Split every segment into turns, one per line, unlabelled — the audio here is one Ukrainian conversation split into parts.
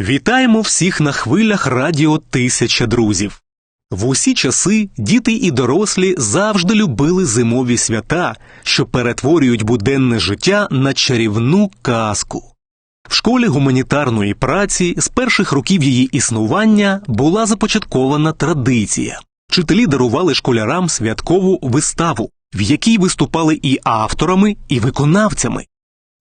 Вітаємо всіх на хвилях Радіо Тисяча друзів. В усі часи діти і дорослі завжди любили зимові свята, що перетворюють буденне життя на чарівну казку. В школі гуманітарної праці з перших років її існування була започаткована традиція. Вчителі дарували школярам святкову виставу, в якій виступали і авторами, і виконавцями.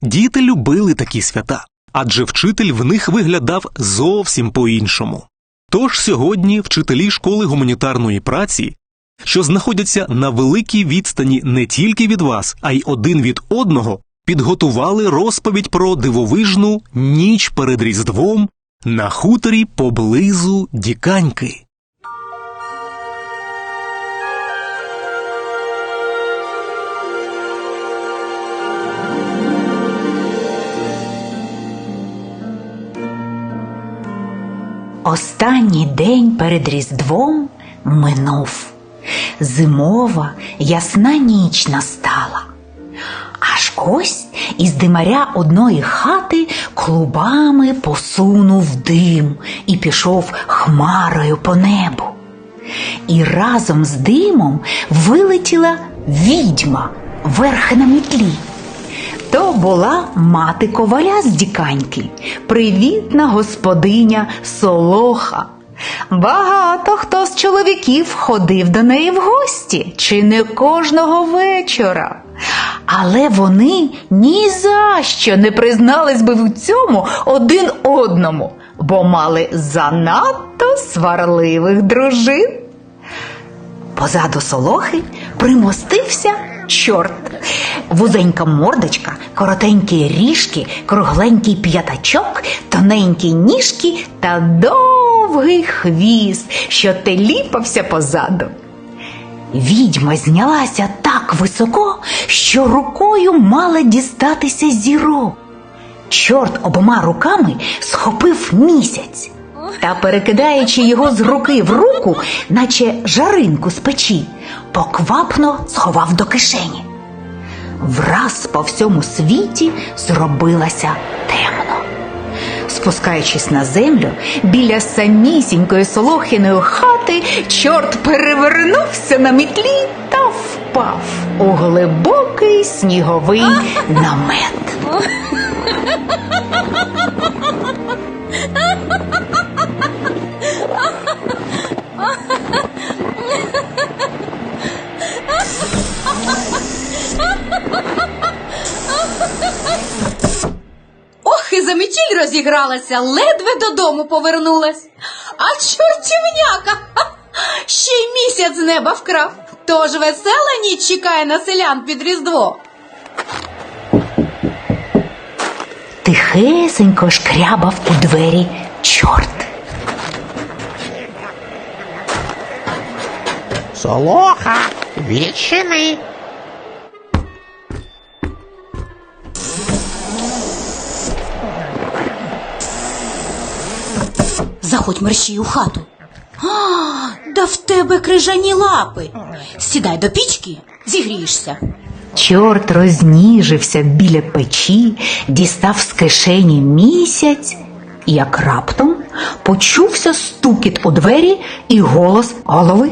Діти любили такі свята, адже вчитель в них виглядав зовсім по-іншому. Тож сьогодні вчителі школи гуманітарної праці, що знаходяться на великій відстані не тільки від вас, а й один від одного, підготували розповідь про дивовижну ніч перед Різдвом на хуторі поблизу Діканьки.
Останній день перед Різдвом минув. Зимова ясна ніч настала. Аж ось із димаря одної хати клубами посунув дим і пішов хмарою по небу. І разом з димом вилетіла відьма верхи на мітлі. То була мати коваля з діканьки, привітна господиня Солоха. Багато хто з чоловіків ходив до неї в гості, чи не кожного вечора. Але вони ні за що не признались би в цьому один одному, бо мали занадто сварливих дружин. Позаду солохи примостився чорт. Вузенька мордочка, коротенькі ріжки, кругленький п'ятачок, тоненькі ніжки та довгий хвіст, що теліпався позаду. Відьма знялася так високо, що рукою мала дістатися зірок. Чорт обома руками схопив місяць та, перекидаючи його з руки в руку, наче жаринку з печі, поквапно сховав до кишені. Враз по всьому світі зробилося темно. Спускаючись на землю, біля самісінької солохиної хати, чорт перевернувся на мітлі та впав у глибокий сніговий намет.
розігралася, ледве додому повернулась. А чортівняка ще й місяць з неба вкрав. Тож весела ніч чекає на селян під Різдво.
Тихесенько шкрябав у двері чорт.
Солоха, відчини.
Заходь мерщій у хату. А, да в тебе крижані лапи. Сідай до пічки, зігрієшся.
Чорт розніжився біля печі, дістав з кишені місяць, і як раптом почувся стукіт у двері і голос голови.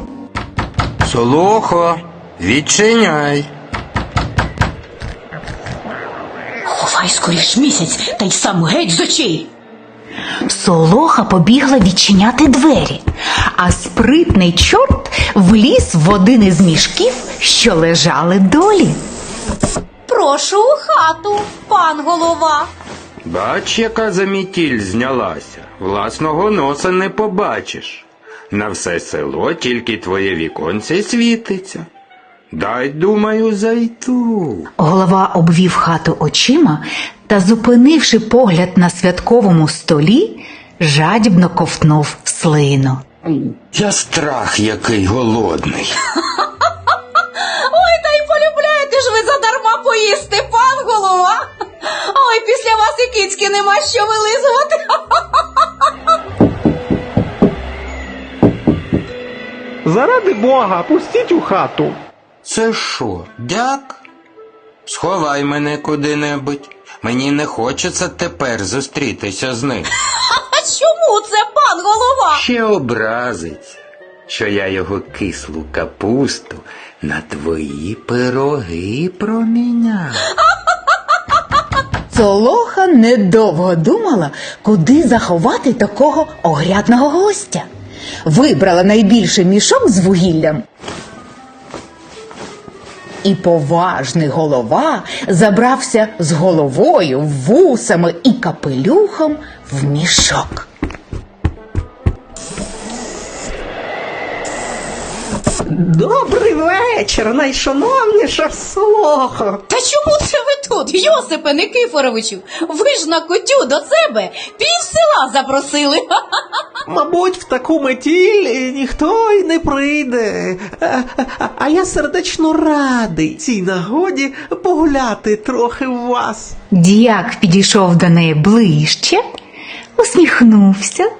Солохо, відчиняй.
Ховай скоріш місяць, та й сам геть з очей.
Солоха побігла відчиняти двері, а спритний чорт вліз в один із мішків, що лежали долі.
Прошу у хату, пан голова.
Бач, яка замітіль знялася. Власного носа не побачиш. На все село тільки твоє віконце світиться. Дай, думаю, зайду.
Голова обвів хату очима та, зупинивши погляд на святковому столі, жадібно ковтнув слину.
Я страх який голодний.
Ой, та й полюбляєте ж ви задарма поїсти, пан голова. Ой, після вас і кицьки нема що вилизувати.
Заради Бога, пустіть у хату.
Це що, дяк? Сховай мене куди-небудь. Мені не хочеться тепер зустрітися з ним.
А що
ще образиться, що я його кислу капусту на твої пироги проміняв.
Солоха недовго думала, куди заховати такого огрядного гостя. Вибрала найбільший мішок з вугіллям. І поважний голова забрався з головою, вусами і капелюхом в мішок.
Добрий вечір, найшановніша Солохо.
Та чому це ви тут, Йосипе Никифоровичу? Ви ж на кутю до себе пів села запросили.
Мабуть, в таку метіль ніхто й не прийде. А, а- а я сердечно радий цій нагоді погуляти трохи в вас.
Діяк підійшов до неї ближче, усміхнувся,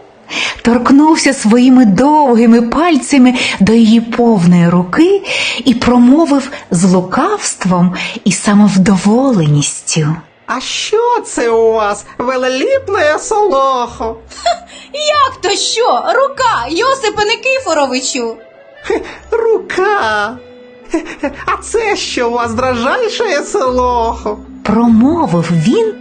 торкнувся своїми довгими пальцями до її повної руки і промовив з лукавством і самовдоволеністю.
А що це у вас, велеліпне Солохо?
Як то що? Рука, Йосипе Никифоровичу.
Хе, Рука. А це що у вас дрожайше Солохо?
Промовив він,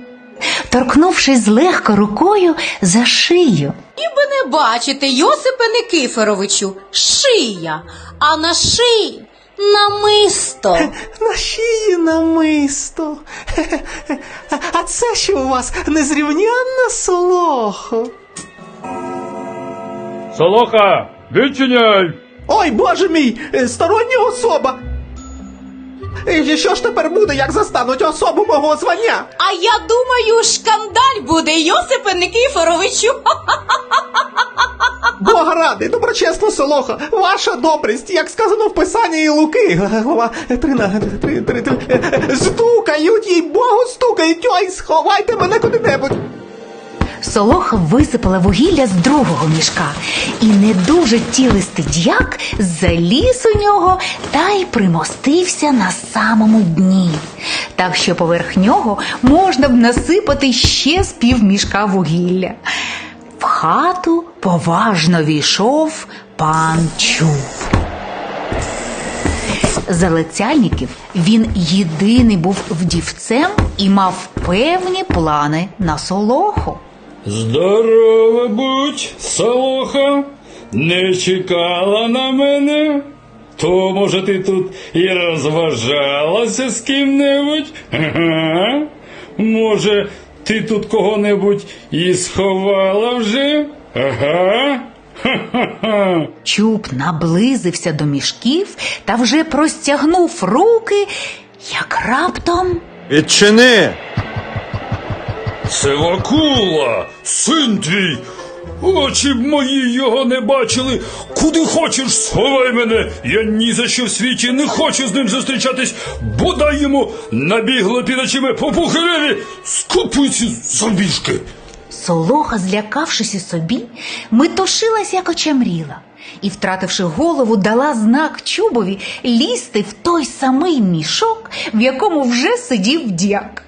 торкнувшись злегка рукою за шию.
Ніби не бачите, Йосипе Никифоровичу, шия, а на шиї намисто.
На шиї намисто. А- А це що у вас незрівнянна Солохо?
Солоха, відчиняй!
Ой, боже мій, е, стороння особа. Е, Що ж тепер буде, як застануть особу мого звання?
А я думаю, шкандаль буде, Йосипе Никифоровичу.
Бога ради, доброчесно Солоха, ваша добрість, як сказано в Писанні Луки, глава 13, 3, 3, 3, стукають, їй Богу, стукають, ой, сховайте мене куди-небудь.
Солоха висипала вугілля з другого мішка, і не дуже тілистий дяк заліз у нього та й примостився на самому дні, так що поверх нього можна б насипати ще з півмішка вугілля. В хату поважно війшов пан Чуб. Залицяльників він єдиний був вдівцем і мав певні плани на солоху.
Здорова будь, Солоха, не чекала на мене. То, може, ти тут і розважалася з ким-небудь? Ага. Може, ти тут кого-небудь і сховала вже? Ага. Ха-ха-ха.
Чуб наблизився до мішків та вже простягнув руки, як раптом
Відчини!
Це Вакула, син твій. Очі б мої його не бачили. Куди хочеш, сховай мене. Я ні за що в світі не хочу з ним зустрічатись. Бодай йому набігло під очима попухареві. Скупиці зомбішки.
Солоха, злякавшись і собі, метушилась, як очемріла, і, втративши голову, дала знак чубові лізти в той самий мішок, в якому вже сидів дяк.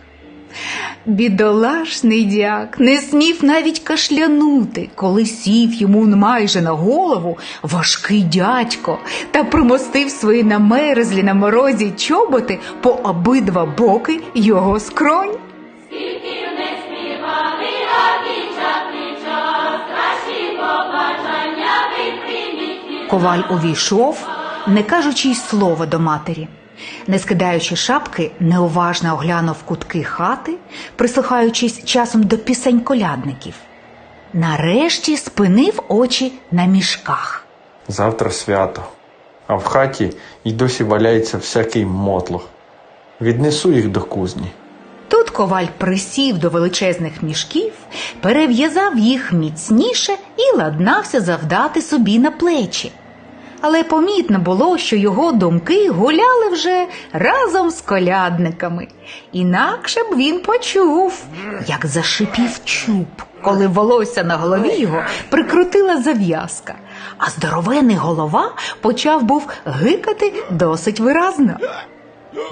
Бідолашний дяк не смів навіть кашлянути, коли сів йому майже на голову важкий дядько та примостив свої намерзлі на морозі чоботи по обидва боки його скронь. Коваль увійшов, не кажучи й слова до матері. Не скидаючи шапки, неуважно оглянув кутки хати, прислухаючись часом до пісень колядників. Нарешті спинив очі на мішках.
Завтра свято, а в хаті й досі валяється всякий мотлох. Віднесу їх до кузні.
Тут коваль присів до величезних мішків, перев'язав їх міцніше і ладнався завдати собі на плечі. Але помітно було, що його думки гуляли вже разом з колядниками. Інакше б він почув, як зашипів чуб, коли волосся на голові його прикрутила зав'язка, а здоровений голова почав був гикати досить виразно.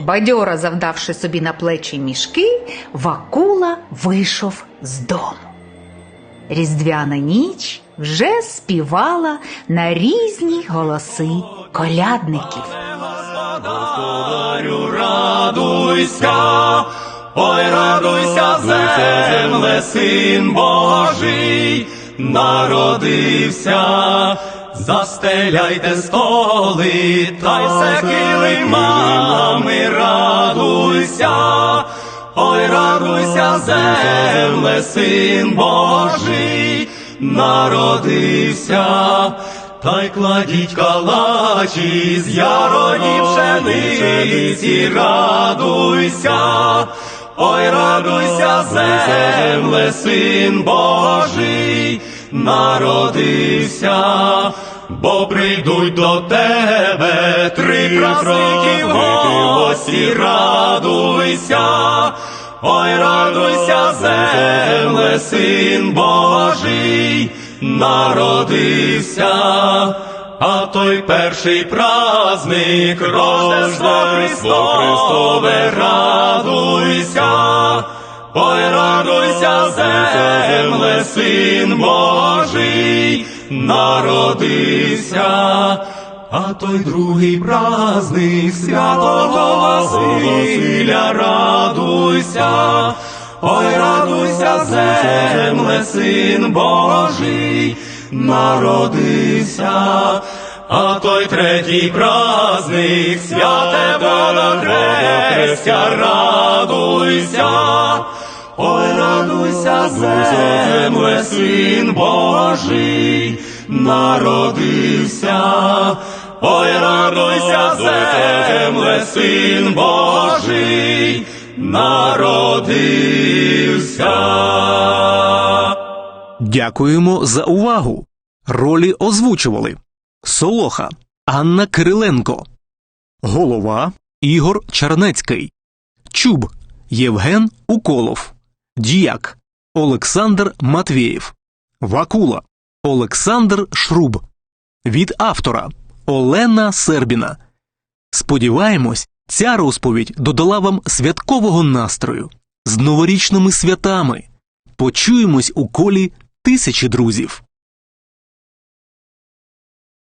Бадьора завдавши собі на плечі мішки, Вакула вийшов з дому. Різдвяна ніч вже співала на різні голоси колядників.
Господарю, радуйся, ой, радуйся, земле, син Божий, народився, застеляйте столи, та й все килимами, радуйся, ой, радуйся, земле, син Божий, народився. Та й кладіть калачі з яроні пшениці, радуйся, ой, радуйся, земле, син Божий, народився, бо прийдуть до тебе три праздники в гості, радуйся, ой, радуйся, земле, син Божий, народився, а той перший праздник Рождество Христове, радуйся, ой, радуйся, земле, син Божий, народився. А той другий праздник святого Василя, радуйся, ой, радуйся, земле, син Божий, народився. А той третій праздник святе Водохрестя, радуйся, ой, радуйся, земле, син Божий, народився. Ой, радуйся, земле, син Божий, народився.
Дякуємо за увагу. Ролі озвучували Солоха Анна Кириленко, Голова Ігор Чернецький, Чуб Євген Уколов, Діяк Олександр Матвєєв, Вакула Олександр Шруб. Від автора Олена Сербіна. Сподіваємось, ця розповідь додала вам святкового настрою з новорічними святами. Почуємось у колі тисячі друзів.